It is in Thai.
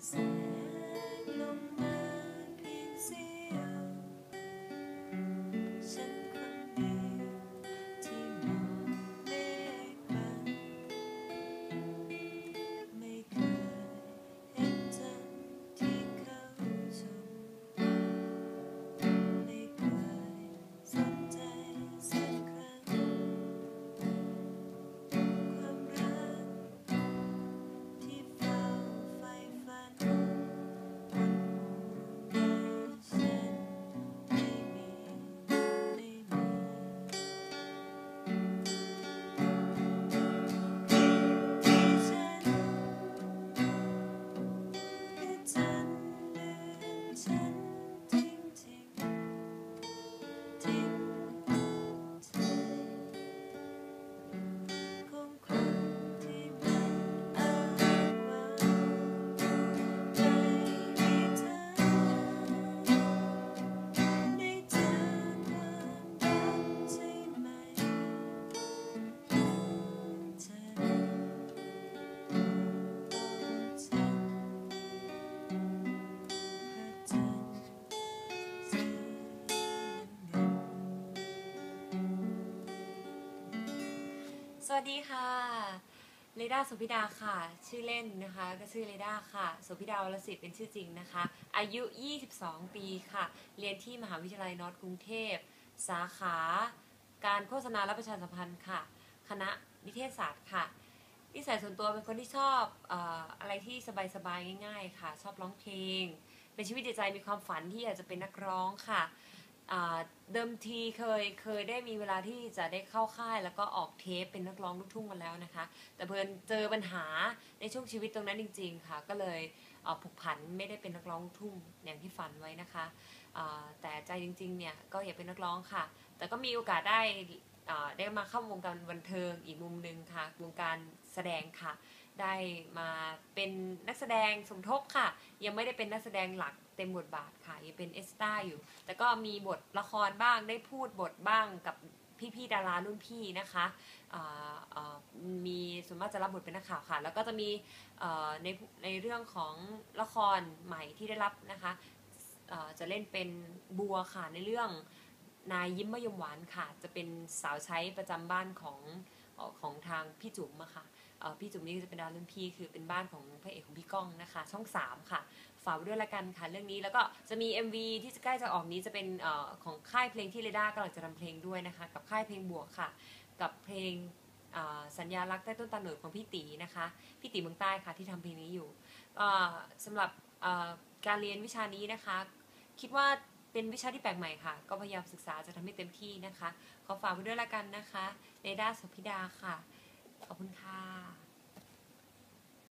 sand. สวัสดีค่ะเรดาสุพิดาค่ะ ชื่อเล่นนะคะ ก็ชื่อเรดาค่ะสุพิดาวรสิทธิ์เป็นชื่อจริงนะคะ อายุ 22 ปีค่ะ เรียนที่มหาวิทยาลัยนอร์ทกรุงเทพ สาขา การโฆษณาและประชาสัมพันธ์ค่ะ คณะนิเทศศาสตร์ค่ะ นิสัยส่วนตัวเป็นคนที่ชอบออะไรที่สบายๆง่าย ๆ ค่ะ ชอบร้องเพลง เป็นชีวิตจิตใจมีความฝันที่อยากจะเป็นนักร้องค่ะ เดิมทีเคยเคยได้มีเวลาที่จะได้เข้าค่าย แล้วก็ออกเทปเป็นนักร้องลูกทุ่งมาแล้วนะคะ แต่เพิ่นเจอปัญหาในช่วงชีวิตตรงนั้นจริง ๆ ค่ะ ก็เลยเผูกผันไม่ได้เป็นนักร้องทุ่งอย่างที่ฝันไว้นะคะแต่ใจจริงๆเนี่ยก็อยากเป็นนักร้องค่ะ แต่ก็มีโอกาสได้ ได้มาเข้าวงการบันเทิงอีกมุมหนึ่งค่ะ วงการแสดงค่ะ ได้มาเป็นนักแสดงสมทบค่ะ ยังไม่ได้เป็นนักแสดงหลักเต็มบทบาทค่ะ ยังเป็นเอสตาอยู่ แต่ก็มีบทละครบ้างได้พูดบทบ้างกับพี่ๆดารารุ่นพี่นะคะมีส่วนมากจะรับบทเป็นนักข่าวค่ะ แล้วก็จะมีในในเรื่องของละครใหม่ที่ได้รับนะคะจะเล่นเป็นบัวค่ะในเรื่อง นายยิ้มมะยมหวานค่ะ จะเป็นสาวใช้ประจำบ้านของของทางพี่จุ๋มอะค่ะพี่จุ๋มนี่จะเป็นดาวรุ่นพี่คือเป็นบ้านของพระเอกของพี่ก้องนะคะ ช่อง 3 ค่ะ ฝากด้วยละกันค่ะเรื่องนี้แล้วก็จะมี MV ที่จะใกล้จะออกนี้จะเป็นอของค่ายเพลงที่เรด้ากำลังจะทำเพลงด้วยนะคะ กับค่ายเพลงบวกค่ะ กับเพลงสัญญารักใต้ต้นตาลหนุดของพี่ตีนะคะพี่ตีเมืองใต้ค่ะที่ทำเพลงนี้อยู่เอ่อสำหรับการเรียนวิชานี้นะคะ คิดว่า เป็นวิชาที่แปลกใหม่ค่ะ ก็พยายามศึกษาจะทำให้เต็มที่นะคะ ขอฝากไว้ด้วยละกันนะคะเนด้าสุพิดาค่ะ ขอบคุณค่ะ